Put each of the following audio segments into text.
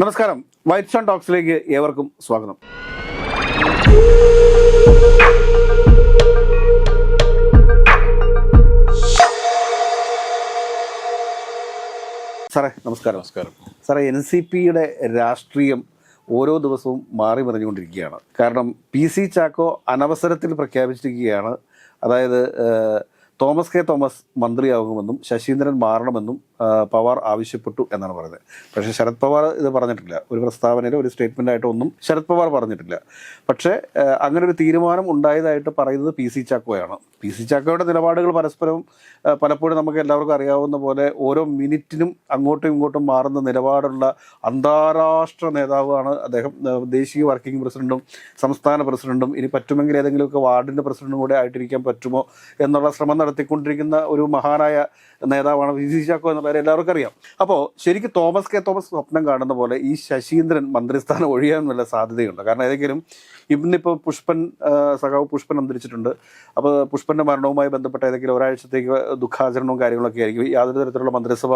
നമസ്കാരം. White Sean ടോക്സിലേക്ക് ഏവർക്കും സ്വാഗതം. സാറേ നമസ്കാരം. നമസ്കാരം. സാറേ എൻ സി പിയുടെ രാഷ്ട്രീയം ഓരോ ദിവസവും മാറി മറിഞ്ഞുകൊണ്ടിരിക്കുകയാണ്. കാരണം പി സി ചാക്കോ അനവസരത്തിൽ പ്രഖ്യാപിച്ചിരിക്കുകയാണ്. അതായത് തോമസ് കെ തോമസ് മന്ത്രിയാകുമെന്നും ശശീന്ദ്രൻ മാറണമെന്നും പവാർ ആവശ്യപ്പെട്ടു എന്നാണ് പറയുന്നത്. പക്ഷേ ശരത് പവാർ ഇത് പറഞ്ഞിട്ടില്ല. ഒരു പ്രസ്താവനയിലോ ഒരു സ്റ്റേറ്റ്മെന്റ് ആയിട്ടോ ഒന്നും ശരത് പവാർ പറഞ്ഞിട്ടില്ല. പക്ഷേ അങ്ങനെ ഒരു തീരുമാനം ഉണ്ടായതായിട്ട് പറയുന്നത് പി സി ചാക്കോയാണ്. പി സി ചാക്കോയുടെ നിലപാടുകൾ പരസ്പരം പലപ്പോഴും നമുക്ക് എല്ലാവർക്കും അറിയാവുന്ന പോലെ ഓരോ മിനിറ്റിനും അങ്ങോട്ടും ഇങ്ങോട്ടും മാറുന്ന നിലപാടുള്ള അന്താരാഷ്ട്ര നേതാവാണ് അദ്ദേഹം. ദേശീയ വർക്കിംഗ് പ്രസിഡന്റും സംസ്ഥാന പ്രസിഡന്റും ഇനി പറ്റുമെങ്കിൽ ഏതെങ്കിലുമൊക്കെ വാർഡിന്റെ പ്രസിഡന്റും കൂടെ ആയിട്ടിരിക്കാൻ പറ്റുമോ എന്നുള്ള ശ്രമം നടത്തിക്കൊണ്ടിരിക്കുന്ന ഒരു മഹാനായ നേതാവാണ് വി സി ചാക്കോ എന്ന പേര് എല്ലാവർക്കും അറിയാം. അപ്പോൾ ശരിക്കും തോമസ് കെ തോമസ് സ്വപ്നം കാണുന്ന പോലെ ഈ ശശീന്ദ്രൻ മന്ത്രിസ്ഥാനം വല്ല സാധ്യതയുണ്ട്. കാരണം ഏതെങ്കിലും ഇന്നിപ്പോൾ പുഷ്പൻ സഖാവ് പുഷ്പൻ അന്തരിച്ചിട്ടുണ്ട്. അപ്പോൾ പുഷ്പന്റെ മരണവുമായി ബന്ധപ്പെട്ട ഏതെങ്കിലും ഒരാഴ്ചത്തേക്ക് ദുഃഖാചരണവും കാര്യങ്ങളൊക്കെ ആയിരിക്കും. യാതൊരു തരത്തിലുള്ള മന്ത്രിസഭ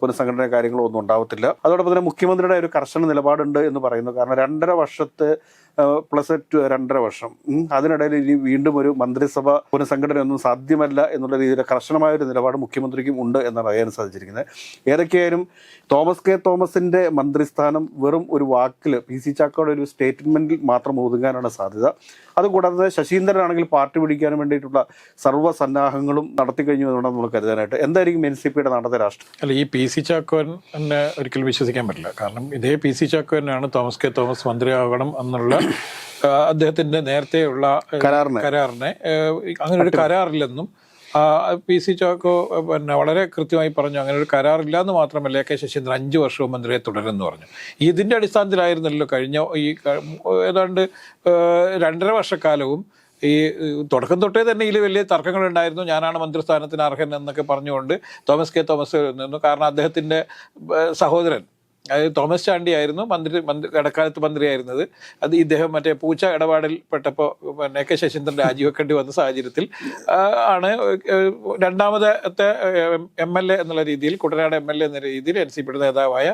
പുനഃസംഘടന കാര്യങ്ങളൊന്നും ഉണ്ടാവത്തില്ല. അതോടൊപ്പം തന്നെ മുഖ്യമന്ത്രിയുടെ ഒരു കർശന നിലപാടുണ്ട് എന്ന് പറയുന്നു. കാരണം രണ്ടര വർഷത്തെ പ്ലസ് രണ്ടര വർഷം. അതിനിടയിൽ ഇനി വീണ്ടും ഒരു മന്ത്രിസഭ പുനഃസംഘടന ഒന്നും സാധ്യമല്ല എന്നുള്ള രീതിയിൽ കർശനമായ ഒരു നിലപാട് മുഖ്യമന്ത്രിക്കും ഉണ്ട് എന്നാണ് അറിയാൻ സാധിച്ചിരിക്കുന്നത്. ഏതൊക്കെയായാലും തോമസ് കെ. തോമസിന്റെ മന്ത്രിസ്ഥാനം വെറും ഒരു വാക്കിൽ പി. സി. ചാക്കോയുടെ ഒരു സ്റ്റേറ്റ്മെന്റിൽ മാത്രം ഒതുങ്ങാനാണ് സാധ്യത. അതുകൂടാതെ ശശീന്ദ്രനാണെങ്കിൽ പാർട്ടി പിടിക്കാനും വേണ്ടിയിട്ടുള്ള സർവസന്നാഹങ്ങളും നടത്തി കഴിഞ്ഞു എന്നാണ് നമ്മൾ കരുതാനായിട്ട്. എന്തായിരിക്കും എൻ സി പിയുടെ നടത്തിയ രാഷ്ട്രീയം അല്ല ഈ പി. സി. ചാക്കോൻ ഒരിക്കലും വിശ്വസിക്കാൻ പറ്റില്ല. കാരണം ഇതേ പി. സി. ചാക്കോനാണ് തോമസ് കെ. തോമസ് മന്ത്രിയാകണം എന്നുള്ള അദ്ദേഹത്തിന്റെ നേരത്തെയുള്ള കരാറിനെ. അങ്ങനെ ഒരു കരാറില്ലെന്നും പി സി ചാക്കോ പിന്നെ വളരെ കൃത്യമായി പറഞ്ഞു അങ്ങനെ ഒരു കരാറില്ല എന്ന് മാത്രമല്ല എ കെ ശശീന്ദ്രൻ അഞ്ച് വർഷവും മന്ത്രിയെ തുടരുമെന്ന് പറഞ്ഞു. ഇതിന്റെ അടിസ്ഥാനത്തിലായിരുന്നല്ലോ കഴിഞ്ഞ ഈ ഏതാണ്ട് രണ്ടര വർഷക്കാലവും ഈ തുടക്കം തൊട്ടേ തന്നെ ഇതിൽ വലിയ തർക്കങ്ങൾ ഉണ്ടായിരുന്നു ഞാനാണ് മന്ത്രിസ്ഥാനത്തിന് അർഹൻ എന്നൊക്കെ പറഞ്ഞുകൊണ്ട് തോമസ് കെ തോമസ് നിന്നു. കാരണം അദ്ദേഹത്തിന്റെ സഹോദരൻ അതായത് തോമസ് ചാണ്ടി ആയിരുന്നു മന്ത്രി മന്ത്രി ഇടക്കാലത്ത് മന്ത്രിയായിരുന്നത്. അത് ഇദ്ദേഹം മറ്റേ പൂച്ച ഇടപാടിൽ പെട്ടപ്പോൾ പിന്നെ കെ ശശീന്ദ്രൻ രാജിവെക്കേണ്ടി വന്ന സാഹചര്യത്തിൽ ആണ് രണ്ടാമത്തെ എം എൽ എ എന്നുള്ള രീതിയിൽ കുട്ടനാട് എം എൽ എ എന്ന രീതിയിൽ എൻ സി പിയുടെ നേതാവായ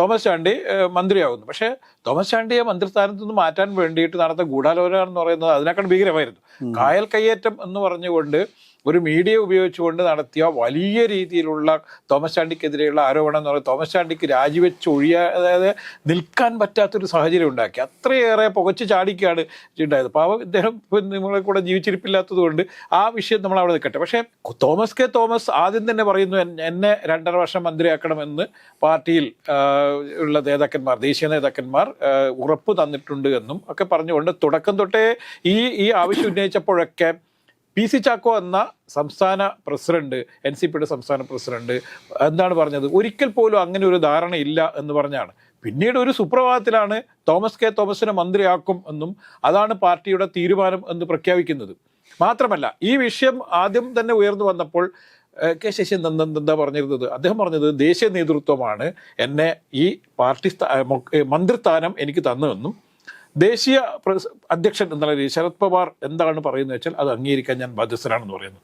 തോമസ് ചാണ്ടി മന്ത്രിയാവുന്നു. പക്ഷേ തോമസ് ചാണ്ടിയെ മന്ത്രിസ്ഥാനത്ത് നിന്ന് മാറ്റാൻ വേണ്ടിയിട്ട് നടന്ന ഗൂഢാലോചന എന്ന് പറയുന്നത് അതിനേക്കാൾ ഭീകരമായിരുന്നു. കായൽ കയ്യേറ്റം എന്ന് പറഞ്ഞുകൊണ്ട് ഒരു മീഡിയ ഉപയോഗിച്ചുകൊണ്ട് നടത്തിയ വലിയ രീതിയിലുള്ള തോമസ് ചാണ്ടിക്കെതിരെയുള്ള ആരോപണം എന്ന് പറയുന്നത് തോമസ് ചാണ്ടിക്ക് രാജിവെച്ച് ഒഴിയാ അതായത് നിൽക്കാൻ പറ്റാത്തൊരു സാഹചര്യം ഉണ്ടാക്കി. അത്രയേറെ പുകച്ച് ചാടിക്കാണ് ഉണ്ടായത്. പാവം ഇദ്ദേഹം നമ്മളെ കൂടെ ജീവിച്ചിരിപ്പില്ലാത്തത് കൊണ്ട് ആ വിഷയം നമ്മൾ അവിടെ നിൽക്കട്ടെ. പക്ഷേ തോമസ് കെ തോമസ് ആദ്യം തന്നെ പറയുന്നു എന്നെ രണ്ടര വർഷം മന്ത്രിയാക്കണമെന്ന് പാർട്ടിയിൽ ഉള്ള നേതാക്കന്മാർ ദേശീയ നേതാക്കന്മാർ ഉറപ്പ് തന്നിട്ടുണ്ട് എന്നും ഒക്കെ പറഞ്ഞുകൊണ്ട് തുടക്കം തൊട്ടേ ഈ ഈ ആവശ്യം ഉന്നയിച്ചപ്പോഴൊക്കെ പി സി ചാക്കോ എന്ന സംസ്ഥാന പ്രസിഡന്റ് എൻ സി പിയുടെ സംസ്ഥാന പ്രസിഡന്റ് എന്താണ് പറഞ്ഞത്? ഒരിക്കൽ പോലും അങ്ങനെ ഒരു ധാരണയില്ല എന്ന് പറഞ്ഞാണ്. പിന്നീട് ഒരു സുപ്രഭാതത്തിലാണ് തോമസ് കെ. തോമസിനെ മന്ത്രിയാക്കും എന്നും അതാണ് പാർട്ടിയുടെ തീരുമാനം എന്ന് പ്രഖ്യാപിക്കുന്നത്. മാത്രമല്ല ഈ വിഷയം ആദ്യം തന്നെ ഉയർന്നു വന്നപ്പോൾ കെ ശശി എന്താ- എന്താ പറഞ്ഞിരുന്നത്? അദ്ദേഹം പറഞ്ഞത് ദേശീയ നേതൃത്വമാണ് എന്നെ ഈ പാർട്ടി മന്ത്രിസ്ഥാനം എനിക്ക് തന്നതെന്നും ദേശീയ അധ്യക്ഷൻ എന്നുള്ള രീതിയിൽ ശരത് പവാർ എന്താണ് പറയുന്നത് വെച്ചാൽ അത് അംഗീകരിക്കാൻ ഞാൻ ബാധ്യസ്ഥനാണെന്ന് പറയുന്നു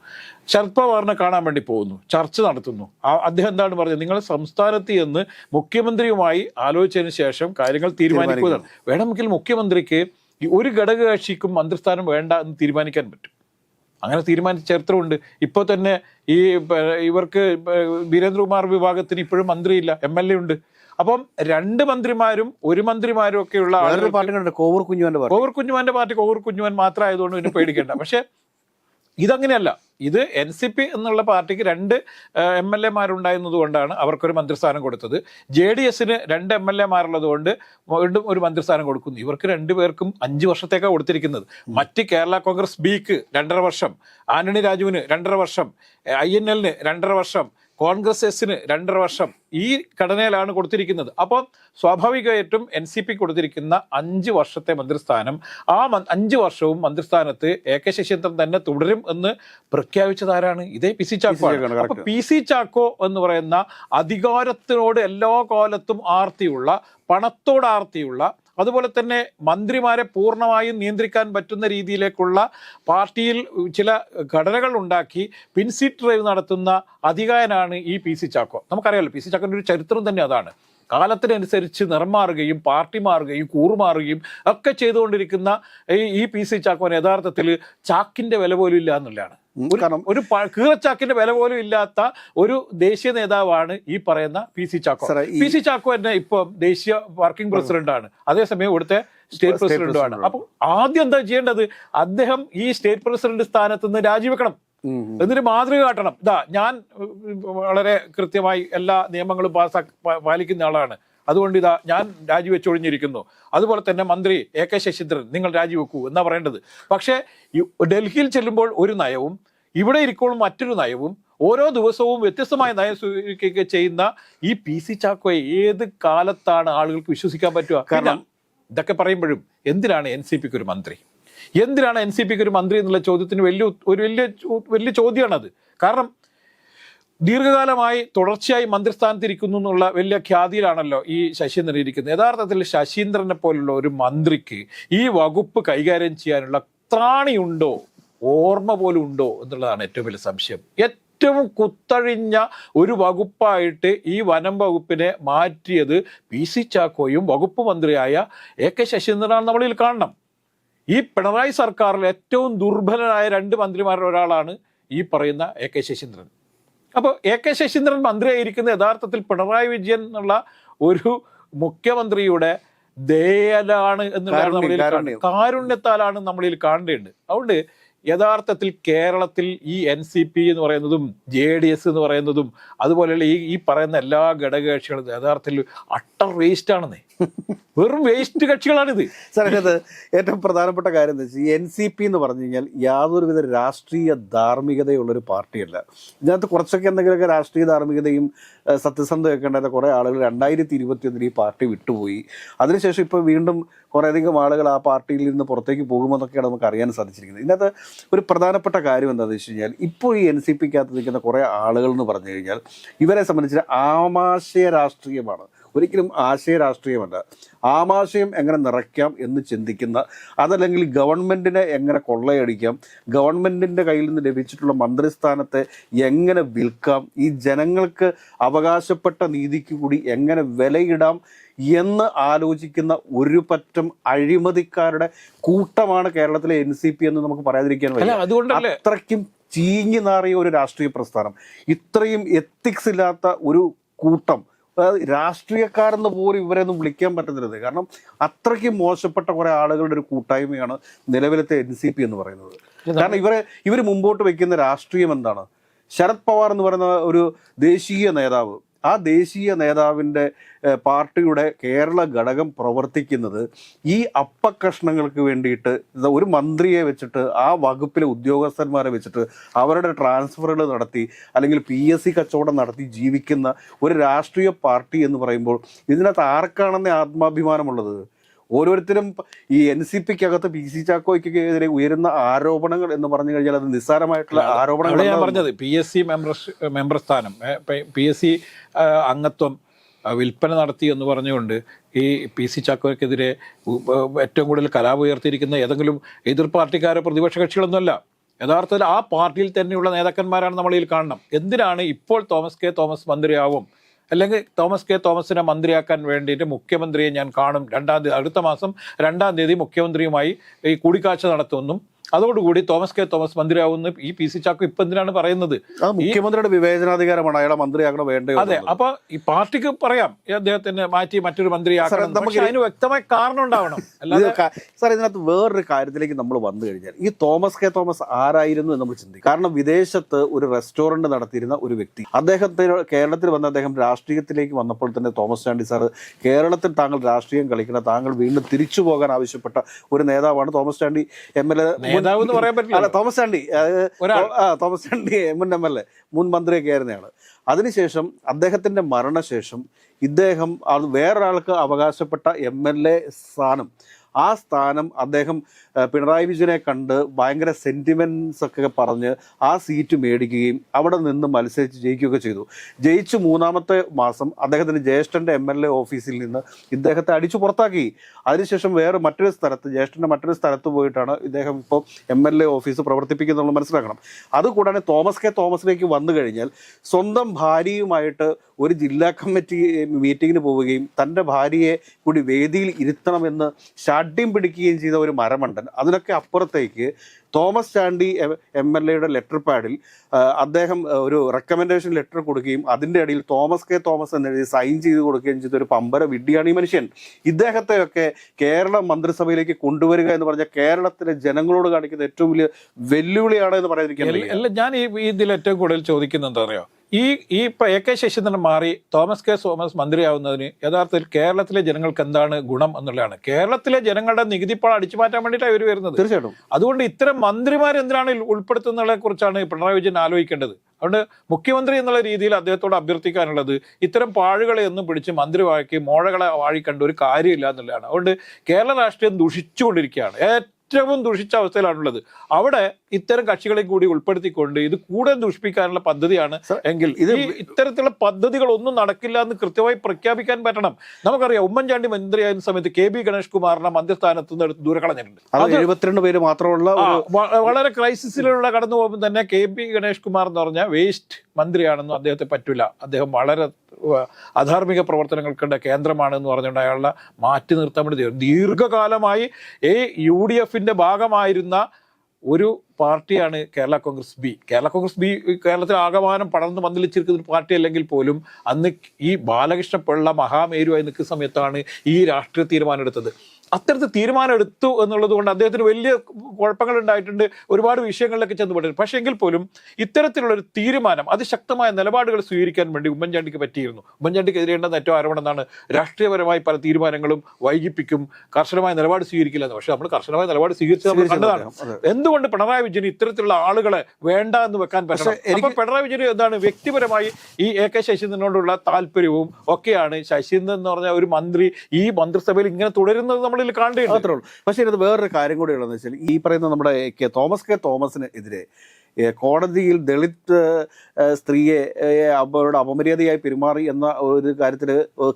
ശരത് പവാറിനെ കാണാൻ വേണ്ടി പോകുന്നു ചർച്ച നടത്തുന്നു ആ- അദ്ദേഹം എന്താണ് പറഞ്ഞത് നിങ്ങൾ സംസ്ഥാനത്ത് എന്ന് മുഖ്യമന്ത്രിയുമായി ആലോചിച്ചതിന് ശേഷം കാര്യങ്ങൾ തീരുമാനിക്കുന്നതാണ് വേണമെങ്കിൽ മുഖ്യമന്ത്രിക്ക് ഒരു ഘടകകക്ഷിക്കും മന്ത്രിസ്ഥാനം വേണ്ട എന്ന് തീരുമാനിക്കാൻ പറ്റും അങ്ങനെ തീരുമാനിച്ച ചരിത്രമുണ്ട് ഇപ്പോൾ തന്നെ ഈ ഇവർക്ക് വീരേന്ദ്രകുമാർ വിഭാഗത്തിന് ഇപ്പോഴും മന്ത്രിയില്ല എം എൽ എ ഉണ്ട് അപ്പം രണ്ട് മന്ത്രിമാരും ഒരു മന്ത്രിമാരും ഒക്കെയുള്ള ഉള്ള പാർട്ടികളുണ്ട് കോവൂർ കോവൂർ കുഞ്ഞുമാന്റെ പാർട്ടി കോവൂർ കുഞ്ഞുമാൻ മാത്രമായതുകൊണ്ട് പിന്നെ പേടിക്കേണ്ട. പക്ഷെ ഇതങ്ങനെയല്ല. ഇത് എൻ സി പി എന്നുള്ള പാർട്ടിക്ക് രണ്ട് എം എൽ എമാരുണ്ടായിരുന്നത് കൊണ്ടാണ് അവർക്കൊരു മന്ത്രിസ്ഥാനം കൊടുത്തത്. ജെ ഡി എസിന് രണ്ട് എം എൽ എമാരുള്ളത് കൊണ്ട് വീണ്ടും ഒരു മന്ത്രിസ്ഥാനം കൊടുക്കുന്നു. ഇവർക്ക് രണ്ടുപേർക്കും അഞ്ച് വർഷത്തേക്കാണ് കൊടുത്തിരിക്കുന്നത്. മറ്റ് കേരള കോൺഗ്രസ് ബിക്ക് രണ്ടര വർഷം ആന്റണി രാജുവിന് രണ്ടര വർഷം ഐ എൻ എല്ലിന് രണ്ടര വർഷം കോൺഗ്രസ് എസിന് രണ്ടര വർഷം ഈ ഘടനയിലാണ് കൊടുത്തിരിക്കുന്നത്. അപ്പോൾ സ്വാഭാവികമായിട്ടും എൻ സി പി കൊടുത്തിരിക്കുന്ന അഞ്ച് വർഷത്തെ മന്ത്രിസ്ഥാനം ആ അഞ്ച് വർഷവും മന്ത്രിസ്ഥാനത്ത് എ കെ ശശീന്ദ്രൻ തന്നെ തുടരും എന്ന് പ്രഖ്യാപിച്ചതാരാണ് ഇതേ പി സി ചാക്കോ. അപ്പൊ പി സി ചാക്കോ എന്ന് പറയുന്ന അധികാരത്തിനോട് എല്ലാ കാലത്തും ആർത്തിയുള്ള പണത്തോട് ആർത്തിയുള്ള അതുപോലെ തന്നെ മന്ത്രിമാരെ പൂർണമായും നിയന്ത്രിക്കാൻ പറ്റുന്ന രീതിയിലേക്കുള്ള പാർട്ടിയിൽ ചില ഘടനകൾ ഉണ്ടാക്കി പിൻസീറ്റ് ഡ്രൈവ് നടത്തുന്ന അധികാരനാണ് ഈ പി സി ചാക്കോ. നമുക്കറിയാമല്ലോ പി സി ചാക്കോന്റെ ഒരു ചരിത്രം തന്നെ അതാണ്. കാലത്തിനനുസരിച്ച് നിറം മാറുകയും പാർട്ടി മാറുകയും കൂറുമാറുകയും ഒക്കെ ചെയ്തുകൊണ്ടിരിക്കുന്ന ഈ പി സി ചാക്കോൻ യഥാർത്ഥത്തിൽ ചാക്കിന്റെ വില പോലും ഇല്ല എന്നുള്ളതാണ്. കാരണം ഒരു കീറച്ചാക്കിന്റെ വില പോലും ഇല്ലാത്ത ഒരു ദേശീയ നേതാവാണ് ഈ പറയുന്ന P C Chacko. P C Chacko തന്നെ ഇപ്പൊ ദേശീയ വർക്കിംഗ് പ്രസിഡന്റ് ആണ്. അതേസമയം ഇവിടുത്തെ സ്റ്റേറ്റ് പ്രസിഡന്റും ആണ്. അപ്പൊ ആദ്യം എന്താ ചെയ്യേണ്ടത്? അദ്ദേഹം ഈ സ്റ്റേറ്റ് പ്രസിഡന്റ് സ്ഥാനത്ത് നിന്ന് രാജിവെക്കണം. എന്നിട്ട് മാതൃക കാട്ടണം. ഇതാ ഞാൻ വളരെ കൃത്യമായി എല്ലാ നിയമങ്ങളും പാലിക്കുന്ന ആളാണ്. അതുകൊണ്ട് ഇതാ ഞാൻ രാജിവെച്ചൊഴിഞ്ഞിരിക്കുന്നു അതുപോലെ തന്നെ മന്ത്രി എ കെ ശശീന്ദ്രൻ നിങ്ങൾ രാജിവെക്കൂ എന്നാ പറയേണ്ടത്. പക്ഷേ ഡൽഹിയിൽ ചെല്ലുമ്പോൾ ഒരു നയവും ഇവിടെ ഇരിക്കുമ്പോൾ മറ്റൊരു നയവും ഓരോ ദിവസവും വ്യത്യസ്തമായ നയം സ്വീകരിക്കുകയൊക്കെ ചെയ്യുന്ന ഈ പി സി ചാക്കോയെ ഏത് കാലത്താണ് ആളുകൾക്ക് വിശ്വസിക്കാൻ പറ്റുക? കാരണം ഇതൊക്കെ പറയുമ്പോഴും എന്തിനാണ് എൻ സി പിക്ക് ഒരു മന്ത്രി? എന്തിനാണ് എൻ സി പിക്ക് ഒരു മന്ത്രി എന്നുള്ള ചോദ്യത്തിന് വലിയ ഒരു വലിയ വലിയ ചോദ്യമാണത്. കാരണം ദീർഘകാലമായി തുടർച്ചയായി മന്ത്രിസ്ഥാനത്തിരിക്കുന്നു എന്നുള്ള വലിയ ഖ്യാതിയിലാണല്ലോ ഈ ശശീന്ദ്രൻ ഇരിക്കുന്നത് യഥാർത്ഥത്തിൽ ശശീന്ദ്രനെ പോലുള്ള ഒരു മന്ത്രിക്ക് ഈ വകുപ്പ് കൈകാര്യം ചെയ്യാനുള്ള ത്രാണിയുണ്ടോ ഓർമ്മ പോലും ഉണ്ടോ എന്നുള്ളതാണ് ഏറ്റവും വലിയ സംശയം. ഏറ്റവും കുത്തഴിഞ്ഞ ഒരു വകുപ്പായിട്ട് ഈ വനം വകുപ്പിനെ മാറ്റിയത് പി സി ചാക്കോയും വകുപ്പ് മന്ത്രിയായ എ കെ ശശീന്ദ്രനാണ് നമ്മളിൽ കാണണം. ഈ പിണറായി സർക്കാരിൽ ഏറ്റവും ദുർബലരായ രണ്ട് മന്ത്രിമാരിൽ ഒരാളാണ് ഈ പറയുന്ന എ കെ ശശീന്ദ്രൻ. അപ്പോൾ എ കെ ശശീന്ദ്രൻ മന്ത്രിയായിരിക്കുന്ന യഥാർത്ഥത്തിൽ പിണറായി വിജയൻ എന്നുള്ള ഒരു മുഖ്യമന്ത്രിയുടെ ദയലാണ് എന്നുള്ളതാണ് നമ്മളിൽ കാരുണ്യത്താലാണ് നമ്മളിൽ കാണേണ്ടത്. അതുകൊണ്ട് യഥാർത്ഥത്തിൽ കേരളത്തിൽ ഈ എൻ സി പി എന്ന് പറയുന്നതും ജെ ഡി എസ് എന്ന് പറയുന്നതും അതുപോലെയുള്ള ഈ ഈ പറയുന്ന എല്ലാ ഘടകകക്ഷികളും യഥാർത്ഥത്തിൽ അട്ടർ വേസ്റ്റ് ആണെന്നേ വെറും വേസ്റ്റ് കക്ഷികളാണിത്. സാർ ഇതിനകത്ത് ഏറ്റവും പ്രധാനപ്പെട്ട കാര്യം എന്താ വെച്ചാൽ എൻ സി പി എന്ന് പറഞ്ഞു കഴിഞ്ഞാൽ യാതൊരുവിധ രാഷ്ട്രീയ ധാർമ്മികതയുള്ളൊരു പാർട്ടിയല്ല. ഇതിനകത്ത് കുറച്ചൊക്കെ എന്തെങ്കിലുമൊക്കെ രാഷ്ട്രീയ ധാർമ്മികതയും സത്യസന്ധതയൊക്കെ ഉണ്ടായിരുന്ന കുറേ ആളുകൾ രണ്ടായിരത്തി ഇരുപത്തിയൊന്നിൽ ഈ പാർട്ടി വിട്ടുപോയി. അതിനുശേഷം ഇപ്പോൾ വീണ്ടും കുറേയധികം ആളുകൾ ആ പാർട്ടിയിൽ നിന്ന് പുറത്തേക്ക് പോകുമെന്നൊക്കെയാണ് നമുക്ക് അറിയാൻ സാധിച്ചിരിക്കുന്നത്. ഇതിനകത്ത് ഒരു പ്രധാനപ്പെട്ട കാര്യം എന്താണെന്ന് വെച്ച് കഴിഞ്ഞാൽ ഇപ്പോൾ ഈ എൻ സി പിക്കകത്ത് നിൽക്കുന്ന കുറേ ആളുകൾ എന്ന് പറഞ്ഞു കഴിഞ്ഞാൽ ഇവരെ സംബന്ധിച്ച് ആമാശയ രാഷ്ട്രീയമാണ്. ഒരിക്കലും ആശയ രാഷ്ട്രീയമല്ല. ആമാശയം എങ്ങനെ നിറയ്ക്കാം എന്ന് ചിന്തിക്കുന്ന അതല്ലെങ്കിൽ ഗവൺമെന്റിനെ എങ്ങനെ കൊള്ളയടിക്കാം ഗവൺമെന്റിന്റെ കയ്യിൽ നിന്ന് ലഭിച്ചിട്ടുള്ള മന്ത്രിസ്ഥാനത്തെ എങ്ങനെ വിൽക്കാം ഈ ജനങ്ങൾക്ക് അവകാശപ്പെട്ട നീതിക്ക് കൂടി എങ്ങനെ വിലയിടാം എന്ന് ആലോചിക്കുന്ന ഒരു പറ്റം അഴിമതിക്കാരുടെ കൂട്ടമാണ് കേരളത്തിലെ എൻ സി പി എന്ന് നമുക്ക് പറയാതിരിക്കാൻ പറ്റില്ല അത്രയ്ക്കും ചീഞ്ഞു നാറിയ ഒരു രാഷ്ട്രീയ പ്രസ്ഥാനം. ഇത്രയും എത്തിക്സ് ഇല്ലാത്ത ഒരു കൂട്ടം രാഷ്ട്രീയക്കാരെന്ന് പോലും ഇവരെ ഒന്നും വിളിക്കാൻ പറ്റുന്നില്ല. കാരണം അത്രയ്ക്കും മോശപ്പെട്ട കുറെ ആളുകളുടെ ഒരു കൂട്ടായ്മയാണ് നിലവിലത്തെ എൻ സി പി എന്ന് പറയുന്നത്. കാരണം ഇവരെ ഇവർ മുമ്പോട്ട് വയ്ക്കുന്ന രാഷ്ട്രീയം എന്താണ്? ശരത് പവാർ എന്ന് പറയുന്ന ഒരു ദേശീയ നേതാവ് ആ ദേശീയ നേതാവിന്റെ പാർട്ടിയുടെ കേരള ഘടകം പ്രവർത്തിക്കുന്നത് ഈ അപ്പക്കഷ്ണങ്ങൾക്ക് വേണ്ടിയിട്ട് ഒരു മന്ത്രിയെ വെച്ചിട്ട് ആ വകുപ്പിലെ ഉദ്യോഗസ്ഥന്മാരെ വെച്ചിട്ട് അവരുടെ ട്രാൻസ്ഫറുകൾ നടത്തി അല്ലെങ്കിൽ പി എസ് സി കച്ചവടം നടത്തി ജീവിക്കുന്ന ഒരു രാഷ്ട്രീയ പാർട്ടി എന്ന് പറയുമ്പോൾ ഇതിനകത്ത് ആർക്കാണെന്ന് ആത്മാഭിമാനമുള്ളത്? ഓരോരുത്തരും ഈ എൻ സി പിക്കകത്ത് പി സി ചാക്കോയ്ക്കെതിരെ ഉയരുന്ന ആരോപണങ്ങൾ എന്ന് പറഞ്ഞു കഴിഞ്ഞാൽ അത് നിസ്സാരമായിട്ടുള്ള ആരോപണങ്ങൾ ഞാൻ പറഞ്ഞത് P S C member member സ്ഥാനം പി എസ് സി അംഗത്വം വിൽപ്പന നടത്തി എന്ന് പറഞ്ഞുകൊണ്ട് ഈ പി സി ചാക്കോയ്ക്കെതിരെ ഏറ്റവും കൂടുതൽ കലാപം ഉയർത്തിയിരിക്കുന്ന ഏതെങ്കിലും എതിർ പാർട്ടിക്കാരോ പ്രതിപക്ഷ കക്ഷികളൊന്നുമല്ല. യഥാർത്ഥത്തിൽ ആ പാർട്ടിയിൽ തന്നെയുള്ള നേതാക്കന്മാരാണ് നമ്മളിൽ കാണണം. എന്തിനാണ് ഇപ്പോൾ തോമസ് കെ തോമസ് മന്ത്രിയാവും? അല്ലെങ്കിൽ തോമസ് കെ തോമസിനെ മന്ത്രിയാക്കാൻ വേണ്ടിയിട്ട് മുഖ്യമന്ത്രിയെ ഞാൻ കാണും. രണ്ടാം തീയതി അടുത്ത മാസം രണ്ടാം തീയതി മുഖ്യമന്ത്രിയുമായി ഈ കൂടിക്കാഴ്ച നടത്തുമെന്നും അതോടുകൂടി തോമസ് കെ തോമസ് മന്ത്രിയാവുന്ന ഈ പി സി ചാക്കോ ഇപ്പൊ എന്തിനാണ് പറയുന്നത്? മുഖ്യമന്ത്രിയുടെ വിവേചനാധികാരമാണ് അയാളെ മന്ത്രിയാകണം വേണ്ടത് അതെ. അപ്പൊ ഈ പാർട്ടിക്ക് പറയാം അദ്ദേഹത്തിന് മാറ്റി മറ്റൊരു മന്ത്രിയാക്കണം നമുക്ക് അതിന് വ്യക്തമായ കാരണം ഉണ്ടാവണം. സാർ ഇതിനകത്ത് വേറൊരു കാര്യത്തിലേക്ക് നമ്മൾ വന്നു കഴിഞ്ഞാൽ ഈ തോമസ് കെ തോമസ് ആരായിരുന്നു എന്ന് നമ്മൾ ചിന്തിക്കും. കാരണം വിദേശത്ത് ഒരു റെസ്റ്റോറന്റ് നടത്തിയിരുന്ന ഒരു വ്യക്തി. അദ്ദേഹത്തിന് കേരളത്തിൽ വന്ന അദ്ദേഹം രാഷ്ട്രീയത്തിലേക്ക് വന്നപ്പോൾ തന്നെ തോമസ് ചാണ്ടി സാർ കേരളത്തിൽ താങ്കൾ രാഷ്ട്രീയം കളിക്കണം താങ്കൾ വീണ്ടും തിരിച്ചു പോകാൻ ആവശ്യപ്പെട്ട ഒരു നേതാവാണ് Thomas Chandy. M L A നേതാവ് എന്ന് പറയാൻ പറ്റില്ല തോമസ് ചാണ്ടി തോമസ് ചാണ്ടി മുൻ എം എൽ എ മുൻ മന്ത്രിയൊക്കെ ആയിരുന്നയാൾ. അതിനുശേഷം അദ്ദേഹത്തിന്റെ മരണശേഷം ഇദ്ദേഹം അത് വേറൊരാൾക്ക് അവകാശപ്പെട്ട എം എൽ എ സ്ഥാനം ആ സ്ഥാനം അദ്ദേഹം പിണറായി വിജയനെ കണ്ട് ഭയങ്കര സെന്റിമെൻസ് ഒക്കെ പറഞ്ഞ് ആ സീറ്റ് മേടിക്കുകയും അവിടെ നിന്ന് മത്സരിച്ച് ജയിക്കുകയൊക്കെ ചെയ്തു. ജയിച്ച് മൂന്നാമത്തെ മാസം അദ്ദേഹത്തിന്റെ ജ്യേഷ്ഠന്റെ എം എൽ എ ഓഫീസിൽ നിന്ന് ഇദ്ദേഹത്തെ അടിച്ചു പുറത്താക്കി. അതിനുശേഷം വേറെ മറ്റൊരു സ്ഥലത്ത് ജ്യേഷ്ഠന്റെ മറ്റൊരു സ്ഥലത്ത് പോയിട്ടാണ് ഇദ്ദേഹം ഇപ്പോൾ എം എൽ എ ഓഫീസ് പ്രവർത്തിപ്പിക്കുന്നുള്ള മനസ്സിലാക്കണം. അതുകൂടാതെ തോമസ് കെ തോമസിലേക്ക് വന്നു കഴിഞ്ഞാൽ സ്വന്തം ഭാര്യയുമായിട്ട് ഒരു ജില്ലാ കമ്മിറ്റി മീറ്റിങ്ങിന് പോവുകയും തന്റെ ഭാര്യയെ കൂടി വേദിയിൽ ഇരുത്തണമെന്ന് ഷാഡ്യം പിടിക്കുകയും ചെയ്ത ഒരു മരമണ്ടൻ. അതിനൊക്കെ അപ്പുറത്തേക്ക് തോമസ് ചാണ്ടി എം എൽ എയുടെ ലെറ്റർ പാഡിൽ അദ്ദേഹം ഒരു റെക്കമെൻഡേഷൻ ലെറ്റർ കൊടുക്കുകയും അതിന്റെ ഇടയിൽ തോമസ് കെ തോമസ് എന്നെഴുതി സൈൻ ചെയ്ത് കൊടുക്കുകയും ചെയ്ത ഒരു പമ്പര വിഡ്ഡിയാണ് ഈ മനുഷ്യൻ. ഇദ്ദേഹത്തെയൊക്കെ കേരള മന്ത്രിസഭയിലേക്ക് കൊണ്ടുവരിക എന്ന് പറഞ്ഞാൽ കേരളത്തിലെ ജനങ്ങളോട് കാണിക്കുന്ന ഏറ്റവും വലിയ വെല്ലുവിളിയാണ് എന്ന് പറയാതിരിക്കുന്നത് അല്ല ഞാൻ ഈ ഇതിൽ ഏറ്റവും കൂടുതൽ ചോദിക്കുന്നത് എന്താ അറിയോ? ഈ ഈ ഇപ്പൊ എ കെ ശശീന്ദ്രൻ മാറി തോമസ് കെ തോമസ് മന്ത്രിയാവുന്നതിന് യഥാർത്ഥത്തിൽ കേരളത്തിലെ ജനങ്ങൾക്ക് എന്താണ് ഗുണം എന്നുള്ളതാണ്. കേരളത്തിലെ ജനങ്ങളുടെ നികുതി പണം അടിച്ചു മാറ്റാൻ വേണ്ടിയിട്ടാണ് ഇവർ വരുന്നത്. തീർച്ചയായിട്ടും. അതുകൊണ്ട് ഇത്തരം മന്ത്രിമാർ എന്തിനാണ് ഉൾപ്പെടുത്തുന്നതിനെ കുറിച്ചാണ് പിണറായി വിജയൻ ആലോചിക്കേണ്ടത്. അതുകൊണ്ട് മുഖ്യമന്ത്രി എന്നുള്ള രീതിയിൽ അദ്ദേഹത്തോട് അഭ്യർത്ഥിക്കാനുള്ളത് ഇത്തരം പാഴുകളെ ഒന്നും പിടിച്ച് മന്ത്രിവാക്കി മോഴകളെ വാഴിക്കേണ്ട ഒരു കാര്യമില്ല എന്നുള്ളതാണ്. അതുകൊണ്ട് കേരള രാഷ്ട്രീയം ദുഷിച്ചുകൊണ്ടിരിക്കുകയാണ്. ഏറ്റവും ദുഷിച്ച അവസ്ഥയിലാണുള്ളത് അവിടെ ഇത്തരം കക്ഷികളെ കൂടി ഉൾപ്പെടുത്തിക്കൊണ്ട് ഇത് കൂടുതൽ ദുഷിപ്പിക്കാനുള്ള പദ്ധതിയാണ് എങ്കിൽ ഇത് ഇത്തരത്തിലുള്ള പദ്ധതികളൊന്നും നടക്കില്ല എന്ന് കൃത്യമായി പ്രഖ്യാപിക്കാൻ പറ്റണം. നമുക്കറിയാം ഉമ്മൻചാണ്ടി മന്ത്രിയായിരുന്ന സമയത്ത് കെ ബി ഗണേഷ് കുമാറിനെ മന്ത്രിസ്ഥാനത്ത് നിന്ന് എടുത്ത് ദൂരെ കളഞ്ഞിട്ടുണ്ട്. അത് എഴുപത്തിരണ്ട് പേര് മാത്രമുള്ള വളരെ ക്രൈസിസിലുള്ള കടന്നു പോകുമ്പോൾ തന്നെ കെ ബി ഗണേഷ് കുമാർ എന്ന് പറഞ്ഞാൽ വേസ്റ്റ് മന്ത്രിയാണെന്നും അദ്ദേഹത്തെ പറ്റില്ല അദ്ദേഹം വളരെ അധാർമിക അധാർമിക കേന്ദ്രമാണ് എന്ന് പറഞ്ഞുകൊണ്ട് അയാളെ മാറ്റി നിർത്താൻ വേണ്ടി ദീർഘകാലമായി ഈ യു ഡി എഫിന്റെ ഭാഗമായിരുന്ന ഒരു പാർട്ടിയാണ് Kerala Congress B. Kerala Congress B കേരളത്തിൽ ആകമാനം പടർന്ന് പന്തലിച്ചിരിക്കുന്ന ഒരു പാർട്ടി അല്ലെങ്കിൽ പോലും അന്ന് ഈ ബാലകൃഷ്ണ പിള്ള മഹാമേരുവായി നിൽക്കുന്ന സമയത്താണ് ഈ രാഷ്ട്രീയ തീരുമാനം എടുത്തത്. അത്തരത്തിൽ തീരുമാനം എടുത്തു എന്നുള്ളത് കൊണ്ട് അദ്ദേഹത്തിന് വലിയ കുഴപ്പങ്ങൾ ഉണ്ടായിട്ടുണ്ട്. ഒരുപാട് വിഷയങ്ങളിലൊക്കെ ചെന്നുപെട്ടിട്ടുണ്ട്. പക്ഷേ എങ്കിൽ പോലും ഇത്തരത്തിലുള്ള ഒരു തീരുമാനം അതിശക്തമായ നിലപാടുകൾ സ്വീകരിക്കാൻ വേണ്ടി ഉമ്മൻചാണ്ടിക്ക് പറ്റിയിരുന്നു. ഉമ്മൻചാണ്ടിക്ക് എതിരേണ്ടെന്ന് ഏറ്റവും ആരോപണം എന്നാണ് രാഷ്ട്രീയപരമായി പല തീരുമാനങ്ങളും വൈകിപ്പിക്കും. കർശനമായ നിലപാട് സ്വീകരിക്കില്ലെന്ന്. പക്ഷേ നമ്മൾ കർശനമായ നിലപാട് സ്വീകരിച്ചത് നമ്മൾ കണ്ടതാണ്. എന്തുകൊണ്ട് പിണറായി വിജയൻ ഇത്തരത്തിലുള്ള ആളുകളെ വേണ്ട എന്ന് വെക്കാൻ പറ്റും എനിക്ക് പിണറായി വിജയൻ എന്താണ് വ്യക്തിപരമായി ഈ എ കെ ശശീന്ദ്രനോടുള്ള താല്പര്യവും ഒക്കെയാണ്. ശശീന്ദ്രൻ എന്ന് പറഞ്ഞ ഒരു മന്ത്രി ഈ മന്ത്രിസഭയിൽ ഇങ്ങനെ തുടരുന്നത് നമ്മളിൽ കാണേണ്ടത് മാത്രമേ ഉള്ളൂ. പക്ഷേ ഇത് വേറൊരു കാര്യം കൂടി ഉള്ളതെന്ന് വെച്ചാൽ ഈ പറയുന്ന നമ്മുടെ കെ- തോമസ് കെ തോമസിന് എതിരെ ഏ, കോടതിയിൽ ദളിത് സ്ത്രീയെ അവരോട് അപമര്യാദയായി പെരുമാറി എന്ന ഒരു കാര്യത്തിൽ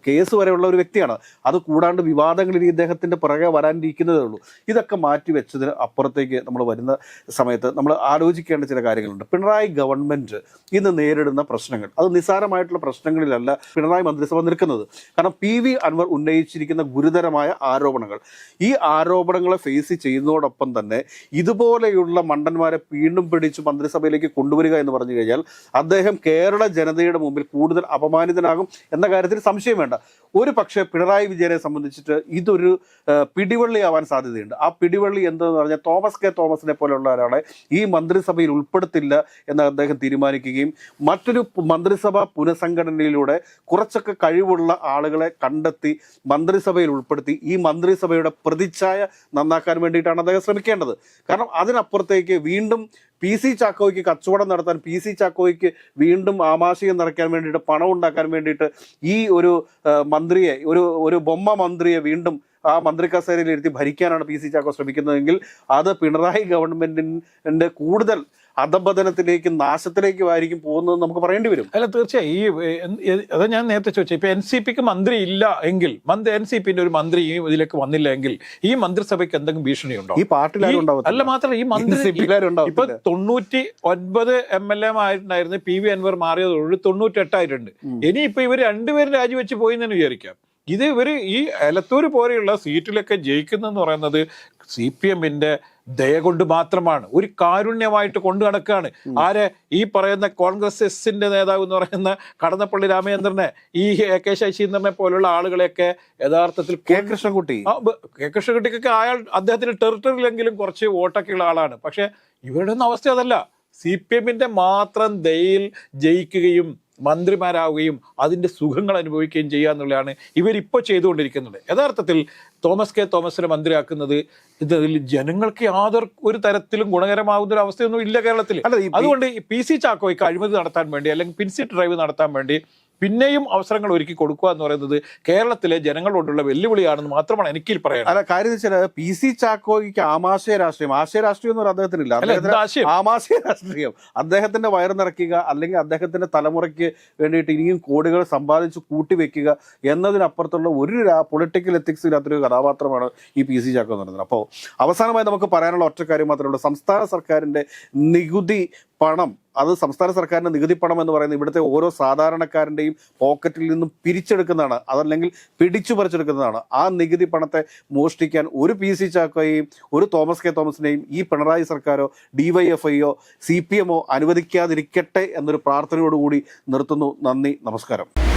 കേസ് വരെയുള്ള ഒരു വ്യക്തിയാണ്. അത് കൂടാണ്ട് വിവാദങ്ങളിൽ ഇദ്ദേഹത്തിന്റെ പുറകെ വരാനിരിക്കുന്നതേ ഉള്ളൂ. ഇതൊക്കെ മാറ്റി വെച്ചതിന് അപ്പുറത്തേക്ക് നമ്മൾ വരുന്ന സമയത്ത് നമ്മൾ ആലോചിക്കേണ്ട ചില കാര്യങ്ങളുണ്ട്. പിണറായി ഗവൺമെന്റ് ഇന്ന് നേരിടുന്ന പ്രശ്നങ്ങൾ. അത് നിസ്സാരമായിട്ടുള്ള പ്രശ്നങ്ങളിലല്ല പിണറായി മന്ത്രിസഭ നിൽക്കുന്നത്. കാരണം പി വി അൻവർ ഉന്നയിച്ചിരിക്കുന്ന ഗുരുതരമായ ആരോപണങ്ങൾ. ഈ ആരോപണങ്ങളെ ഫേസ് ചെയ്യുന്നതോടൊപ്പം തന്നെ ഇതുപോലെയുള്ള മണ്ടന്മാരെ വീണ്ടും പിടിച്ച് മന്ത്രിസഭയിലേക്ക് കൊണ്ടുവരിക എന്ന് പറഞ്ഞു കഴിഞ്ഞാൽ അദ്ദേഹം കേരള ജനതയുടെ മുമ്പിൽ കൂടുതൽ അപമാനിതനാകും എന്ന കാര്യത്തിൽ സംശയം വേണ്ട. ഒരു പക്ഷേ പിണറായി വിജയനെ സംബന്ധിച്ചിട്ട് ഇതൊരു പിടിവള്ളി ആവാൻ സാധ്യതയുണ്ട്. ആ പിടിവള്ളി എന്തെന്ന് പറഞ്ഞാൽ തോമസ് കെ തോമസിനെ പോലെയുള്ള ഒരാളെ ഈ മന്ത്രിസഭയിൽ ഉൾപ്പെടുത്തില്ല എന്ന് അദ്ദേഹം തീരുമാനിക്കുകയും മറ്റൊരു മന്ത്രിസഭാ പുനഃസംഘടനയിലൂടെ കുറച്ചൊക്കെ കഴിവുള്ള ആളുകളെ കണ്ടെത്തി മന്ത്രിസഭയിൽ ഉൾപ്പെടുത്തി ഈ മന്ത്രിസഭയുടെ പ്രതിച്ഛായ നന്നാക്കാൻ വേണ്ടിയിട്ടാണ് അദ്ദേഹം ശ്രമിക്കേണ്ടത്. കാരണം അതിനപ്പുറത്തേക്ക് വീണ്ടും പി സി ചാക്കോയ്ക്ക് കച്ചവടം നടത്താൻ പി സി ചാക്കോയ്ക്ക് വീണ്ടും ആമാശയം നിറയ്ക്കാൻ വേണ്ടിയിട്ട് പണം ഉണ്ടാക്കാൻ വേണ്ടിയിട്ട് ഈ ഒരു മന്ത്രിയെ ഒരു ഒരു ബൊമ്മ മന്ത്രിയെ വീണ്ടും ആ മന്ത്രി കസേരയിൽ ഇരുത്തി ഭരിക്കാനാണ് പി സി ചാക്കോ ശ്രമിക്കുന്നതെങ്കിൽ അത് പിണറായി ഗവൺമെന്റിന്റെ കൂടുതൽ അധപതനത്തിലേക്കും നാശത്തിലേക്കും ആയിരിക്കും പോകുന്നത് നമുക്ക് പറയേണ്ടി വരും. അല്ല തീർച്ചയായും. ഈ അതാ ഞാൻ നേരത്തെ ചോദിച്ചത് ഇപ്പൊ എൻ സി പിക്ക് മന്ത്രി ഇല്ല എങ്കിൽ മന്ത്രി എൻ സി പിന്റെ ഒരു മന്ത്രി ഈ ഇതിലേക്ക് വന്നില്ല എങ്കിൽ ഈ മന്ത്രിസഭയ്ക്ക് എന്തെങ്കിലും ഭീഷണിയുണ്ടോ? ഈ പാർട്ടിയിലാരും ഈ- പാർട്ടി അല്ല മാത്രമല്ല ഈ മന്ത്രി ഇപ്പൊ. തൊണ്ണൂറ്റി ഒൻപത് എം എൽ എ ആയിട്ടുണ്ടായിരുന്നു പി വി അൻവർ എട്ടായിട്ടുണ്ട് ഇനി ഇപ്പൊ ഇവർ രണ്ടുപേരും രാജിവെച്ച് പോയി എന്ന് വിചാരിക്കാം. ഇത് ഇവർ ഈ എലത്തൂർ പോലെയുള്ള സീറ്റിലൊക്കെ ജയിക്കുന്നെന്ന് പറയുന്നത് സി പി എമ്മിന്റെ ദയ കൊണ്ട് മാത്രമാണ്. ഒരു കാരുണ്യമായിട്ട് കൊണ്ടു നടക്കുകയാണ്. ആര് ഈ പറയുന്ന കോൺഗ്രസ് എസിന്റെ നേതാവ് എന്ന് പറയുന്ന കടന്നപ്പള്ളി രാമചന്ദ്രനെ ഈ എ കെ ശശീന്ദ്രനെ പോലുള്ള ആളുകളെയൊക്കെ യഥാർത്ഥത്തിൽ കെ കൃഷ്ണൻകുട്ടി. കെ കൃഷ്ണൻകുട്ടിക്കൊക്കെ അയാൾ അദ്ദേഹത്തിന്റെ ടെറിട്ടറിയിലെങ്കിലും കുറച്ച് വോട്ടൊക്കെ ഉള്ള ആളാണ്. പക്ഷെ ഇവരുടെ ഒന്നും അവസ്ഥ അതല്ല. സി പി എമ്മിന്റെ മാത്രം ദയയിൽ ജയിക്കുകയും മന്ത്രിമാരാവുകയും അതിന്റെ സുഖങ്ങൾ അനുഭവിക്കുകയും ചെയ്യുക എന്നുള്ളതാണ് ഇവരിപ്പോൾ ചെയ്തുകൊണ്ടിരിക്കുന്നത്. യഥാർത്ഥത്തിൽ തോമസ് കെ. തോമസിനെ മന്ത്രിയാക്കുന്നത് ഇതിൽ ജനങ്ങൾക്ക് യാതൊരു ഒരു തരത്തിലും ഗുണകരമാകുന്ന ഒരു അവസ്ഥയൊന്നും ഇല്ല കേരളത്തിൽ. അല്ല, അതുകൊണ്ട് ഈ പി സി ചാക്കോയ്ക്ക് അഴിമതി നടത്താൻ വേണ്ടി അല്ലെങ്കിൽ പിൻസി ഡ്രൈവ് നടത്താൻ വേണ്ടി പിന്നെയും അവസരങ്ങൾ ഒരുക്കി കൊടുക്കുക എന്ന് പറയുന്നത് കേരളത്തിലെ ജനങ്ങളോടുള്ള വെല്ലുവിളിയാണെന്ന് മാത്രമാണ് എനിക്ക് പറയാനുള്ളത്. അല്ല കാര്യം വെച്ചാൽ പി സി ചാക്കോയ്ക്ക് ആമാശയ രാഷ്ട്രീയം ആശയ രാഷ്ട്രീയം എന്ന് പറയുന്നത് അദ്ദേഹത്തിനില്ല. അദ്ദേഹത്തിന്? ആമാശയ രാഷ്ട്രീയം. അദ്ദേഹത്തിന്റെ വയർ നിറയ്ക്കുക അല്ലെങ്കിൽ അദ്ദേഹത്തിന്റെ തലമുറയ്ക്ക് വേണ്ടിയിട്ട് ഇനിയും കോടികൾ സമ്പാദിച്ച് കൂട്ടിവെക്കുക എന്നതിനപ്പുറത്തുള്ള ഒരു പൊളിറ്റിക്കൽ എത്തിക്സ് ഇല്ലാത്തൊരു കഥാപാത്രമാണ് ഈ പി സി ചാക്കോ എന്ന് പറയുന്നത്. അപ്പോൾ അവസാനമായി നമുക്ക് പറയാനുള്ള ഒറ്റ കാര്യം മാത്രമേ ഉള്ളൂ. സംസ്ഥാന സർക്കാരിന്റെ നികുതി പണം അത് സംസ്ഥാന സർക്കാരിന്റെ നികുതി പണം എന്ന് പറയുന്നത് ഇവിടുത്തെ ഓരോ സാധാരണക്കാരന്റെയും പോക്കറ്റിൽ നിന്നും പിരിച്ചെടുക്കുന്നതാണ് അതല്ലെങ്കിൽ പിടിച്ചു പറിച്ചെടുക്കുന്നതാണ്. ആ നികുതി പണത്തെ മോഷ്ടിക്കാൻ ഒരു പി സി ചാക്കോയെയും ഒരു തോമസ് കെ തോമസിനെയും ഈ പിണറായി സർക്കാരോ ഡിവൈഎഫ്ഐയോ സി പി എമ്മോ അനുവദിക്കാതിരിക്കട്ടെ എന്നൊരു പ്രാർത്ഥനയോടുകൂടി നിർത്തുന്നു. നന്ദി നമസ്കാരം.